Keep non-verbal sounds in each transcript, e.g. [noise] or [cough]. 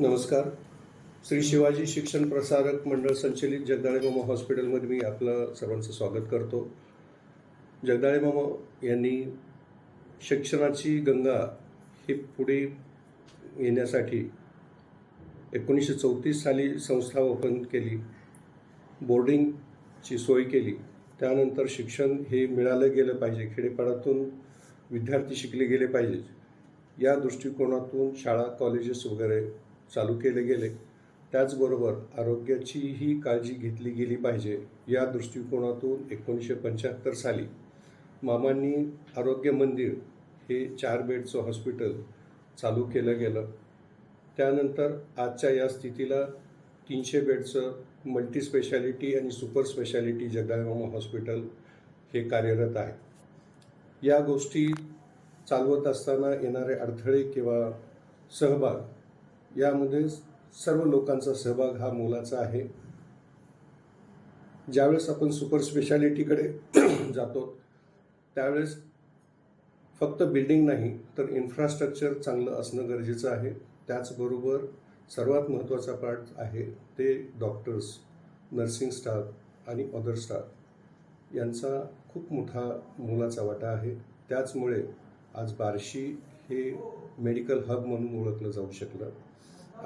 नमस्कार. श्री शिवाजी शिक्षण प्रसारक मंडळ संचलित जगदाळे मामा हॉस्पिटलमध्ये मी आपलं सर्वांचं स्वागत करतो. जगदाळे मामा यांनी शिक्षणाची गंगा ही पुढे येण्यासाठी एकोणीसशे चौतीस साली संस्था ओपन केली बोर्डिंगची सोय केली. त्यानंतर शिक्षण हे मिळालं गेलं पाहिजे खेडेपाड्यातून विद्यार्थी शिकले गेले पाहिजे. या दृष्टिकोनातून शाळा कॉलेजेस वगैरे चालू केले गेले. त्याचबरोबर आरोग्याचीही काळजी घेतली गेली पाहिजे या दृष्टिकोनातून एकोणीसशे पंच्याहत्तर साली मामांनी आरोग्य मंदिर हे चार बेडचं हॉस्पिटल चालू केलं गेलं. त्यानंतर आजच्या या स्थितीला तीनशे बेडचं मल्टी स्पेशालिटी आणि सुपर स्पेशालिटी जगदाळमामा हॉस्पिटल हे कार्यरत आहे. या गोष्टी चालवत असताना येणारे अडथळे किंवा सहभाग यामध्ये सर्व लोकांचा सहभाग हा मोलाचा आहे. ज्यावेळेस आपण सुपर स्पेशालिटीकडे [clears throat] जातो त्यावेळेस फक्त बिल्डिंग नाही तर इन्फ्रास्ट्रक्चर चांगलं असणं गरजेचं आहे. त्याचबरोबर सर्वात महत्त्वाचा पार्ट आहे ते डॉक्टर्स नर्सिंग स्टाफ आणि अदर स्टाफ यांचा खूप मोठा मोलाचा वाटा आहे. त्याचमुळे आज बार्शी हे मेडिकल हब म्हणून ओळखलं जाऊ शकलं.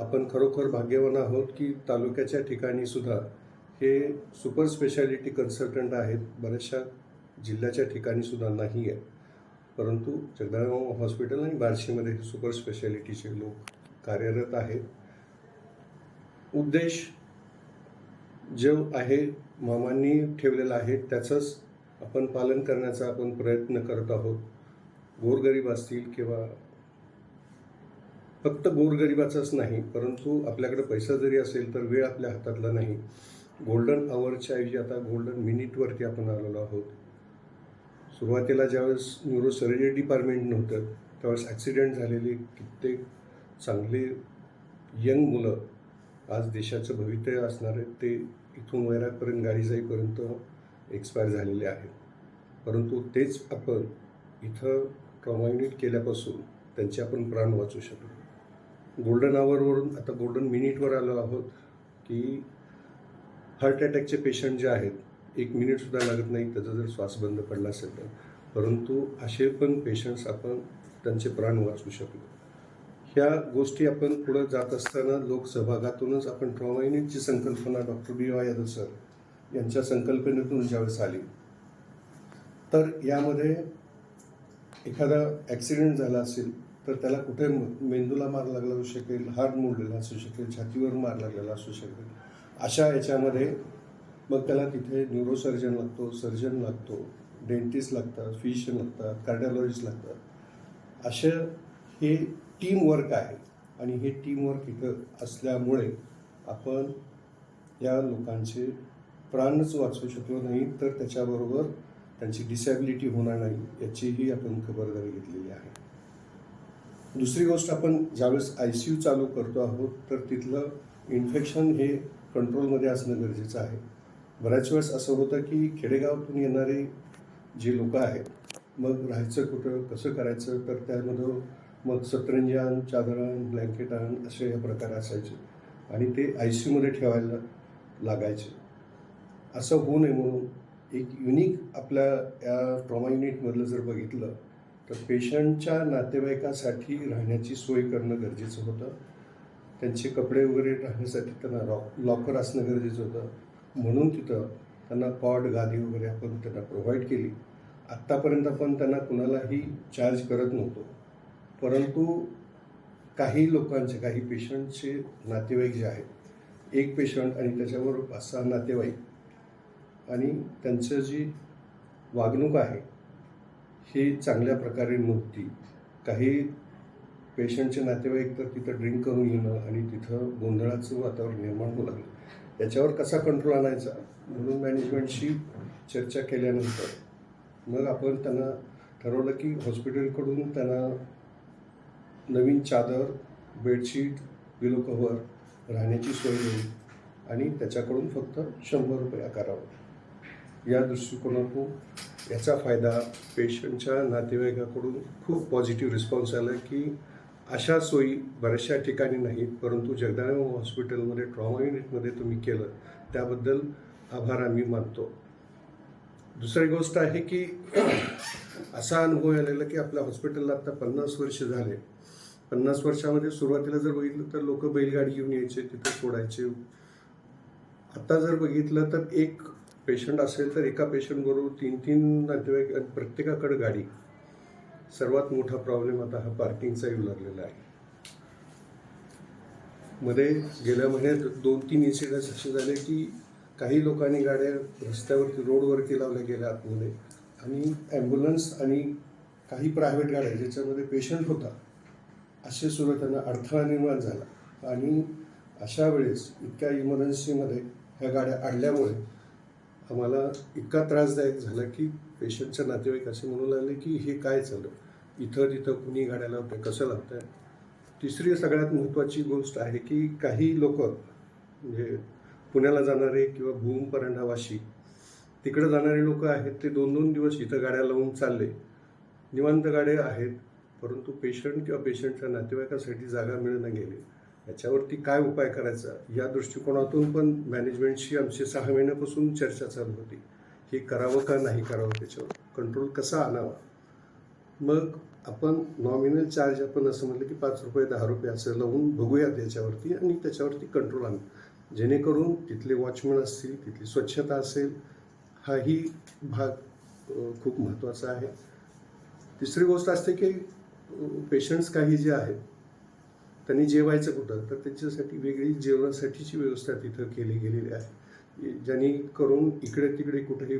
आपण खरोखर भाग्यवान आहोत की तालुक्याच्या ठिकाणी सुद्धा हे सुपर स्पेशालिटी कन्सल्टंट आहेत. बऱ्याचशा जिल्ह्याच्या ठिकाणी सुद्धा नाही आहे परंतु जगदाळगाव हॉस्पिटल आणि बार्शीमध्ये सुपर स्पेशालिटीचे लोक कार्यरत आहेत. उद्देश जो आहे मामांनी ठेवलेला आहे त्याचंच आपण पालन करण्याचा आपण प्रयत्न करत आहोत. गोरगरीब असतील किंवा फक्त गोरगरिबाचाच नाही परंतु आपल्याकडे पैसा जरी असेल तर वेळ आपल्या हातातला नाही. गोल्डन आवरच्या ऐवजी आता गोल्डन मिनिटवरती आपण आलेलो आहोत. सुरुवातीला ज्यावेळेस न्यूरोसर्जरी डिपार्टमेंट नव्हतं त्यावेळेस ॲक्सिडेंट झालेले कित्येक चांगले यंग मुलं आज देशाचं भवितव्य असणारे ते इथून वैरागपर्यंत गाडी जाईपर्यंत एक्सपायर झालेले आहेत परंतु तेच आपण इथं ट्रॉमा युनिट केल्यापासून त्यांचे आपण प्राण वाचू शकलो. गोल्डन आवरवरून आता गोल्डन मिनिटवर आलो आहोत की हार्ट अटॅकचे पेशंट जे आहेत एक मिनिटसुद्धा लागत नाही त्याचा जर श्वास बंद पडला असेल तर. परंतु असे पण पेशंट्स आपण त्यांचे प्राण वाचवू शकलो. ह्या गोष्टी आपण पुढं जात असताना लोकसहभागातूनच आपण ट्रॉमा युनिटची संकल्पना doctor B Y Yadav sir यांच्या संकल्पनेतून ज्यावेळेस आली. तर यामध्ये एखादा ॲक्सिडेंट झाला असेल तर त्याला कुठे म- मेंदूला मार लागला असू शकेल हार्ट मोडलेला असू शकेल छातीवर मार लागलेला असू शकेल अशा याच्यामध्ये मग त्याला तिथे न्यूरोसर्जन लागतो सर्जन लागतो डेंटिस्ट लागतात फिजिशियन लागतात कार्डिओलॉजिस्ट लागतात. असे हे टीम वर्क आहे आणि हे टीम वर्क इथं असल्यामुळे आपण या लोकांचे प्राणच वाचवू शकलो नाही तर त्याच्याबरोबर त्यांची डिसॅबिलिटी होणार नाही याचीही आपण खबरदारी घेतलेली आहे. दुसरी गोष्ट आपण ज्यावेळेस आय सी यू चालू करतो आहोत तर तिथलं इन्फेक्शन हे कंट्रोलमध्ये असणं गरजेचं आहे. बऱ्याच वेळेस असं होतं की खेडेगावातून येणारे जे लोक आहेत मग राहायचं कुठं कसं करायचं तर त्यामध्ये मग सतरंजान चादरण ब्लँकेटान ब्लँकेट असे हे प्रकार असायचे. आणि ते आय सी यूमध्ये ठेवायला लागायचे. असं होऊ नये म्हणून एक युनिक आपल्या या ट्रॉमा युनिटमधलं जर बघितलं तर पेशंटच्या नातेवाईकासाठी राहण्याची सोय करणं गरजेचं होतं. त्यांचे कपडे वगैरे राहण्यासाठी त्यांना लॉ लॉकर असणं गरजेचं होतं. म्हणून तिथं त्यांना कॉड गादी वगैरे आपण त्यांना प्रोव्हाइड केली. आत्तापर्यंत आपण त्यांना कुणालाही चार्ज करत नव्हतो. परंतु काही लोकांचे काही पेशंटचे नातेवाईक जे आहेत एक पेशंट आणि त्याच्याबरोबर पाच सहा नातेवाईक आणि त्यांचं जी वागणूक आहे ही चांगल्या प्रकारे नव्हती. काही पेशंटचे नातेवाईक तर तिथं ड्रिंक करून येणं आणि तिथं गोंधळाचं वातावरण निर्माण होऊ लागलं. याच्यावर कसा कंट्रोल आणायचा? म्हणून मॅनेजमेंटशी चर्चा केल्यानंतर मग आपण त्यांना ठरवलं की हॉस्पिटलकडून त्यांना नवीन चादर बेडशीट पिलो कव्हर राहण्याची सोय होईल आणि त्याच्याकडून फक्त शंभर रुपये आकारावं या दृष्टिकोनातून याचा फायदा पेशंटच्या नातेवाईकाकडून खूप पॉझिटिव्ह रिस्पॉन्स आला की अशा सोयी बऱ्याचशा ठिकाणी नाहीत परंतु जगदाळे हॉस्पिटलमध्ये ट्रॉमा युनिटमध्ये तुम्ही केलं त्याबद्दल आभार आम्ही मानतो. दुसरी गोष्ट आहे की [clears throat] असा अनुभव आलेला की आपल्या हॉस्पिटलला आता पन्नास वर्ष झाले. पन्नास वर्षामध्ये सुरुवातीला जर बघितलं तर लोक बैलगाडी घेऊन यायचे तिथे सोडायचे. आता जर बघितलं तर एक पेशंट असेल तर एका पेशंटबरोबर तीन तीन नातेवाईक आणि प्रत्येकाकडे गाडी. सर्वात मोठा प्रॉब्लेम आता हा पार्किंगचा येऊ लागलेला आहे. मध्ये गेल्या महिन्यात दोन तीन इन्सिडेंट्स असे झाले की काही लोकांनी गाड्या रस्त्यावरती रोडवरती लावल्या गेल्या आतमध्ये. आणि ॲम्ब्युलन्स आणि काही प्रायव्हेट गाड्या ज्याच्यामध्ये पेशंट होता असे सुद्धा त्यांना अडथळा निर्माण झाला. आणि अशा वेळेस इतक्या इमर्जन्सीमध्ये ह्या गाड्या अडल्यामुळे आम्हाला इतका त्रासदायक झाला की पेशंटच्या नातेवाईक असे म्हणू लागले की हे काय चाललं इथं तिथं कुणी गाड्या लावतंय कसं लावतंय तिसरी सगळ्यात महत्त्वाची गोष्ट आहे की काही लोक म्हणजे पुण्याला जाणारे किंवा भूम परांडावाशी तिकडे जाणारे लोक आहेत ते दोन दोन दिवस इथं गाड्या लावून चालले. निवांत गाड्या आहेत परंतु पेशंट किंवा पेशंटच्या नातेवाईकासाठी जागा मिळणं गेली. याच्यावरती काय उपाय करायचा? या दृष्टिकोनातून पण मॅनेजमेंटशी आमची सहा महिन्यापासून चर्चा चालू होती. हे करावं का नाही करावं त्याच्यावर? कंट्रोल कसा आणावा? मग आपण नॉमिनल चार्ज आपण असं म्हटलं की पाच रुपये दहा रुपये असं लावून बघूया त्याच्यावरती आणि त्याच्यावरती कंट्रोल आणू. जेणेकरून तिथले वॉचमन असतील तिथली स्वच्छता असेल हाही भाग खूप महत्त्वाचा आहे. तिसरी गोष्ट असते की पेशंट्स काही जे आहेत त्यांनी जेवायचं कुठं? तर त्यांच्यासाठी वेगळी जेवणासाठीची व्यवस्था तिथं केली गेलेली आहे. ज्यांनी करून इकडे तिकडे कुठेही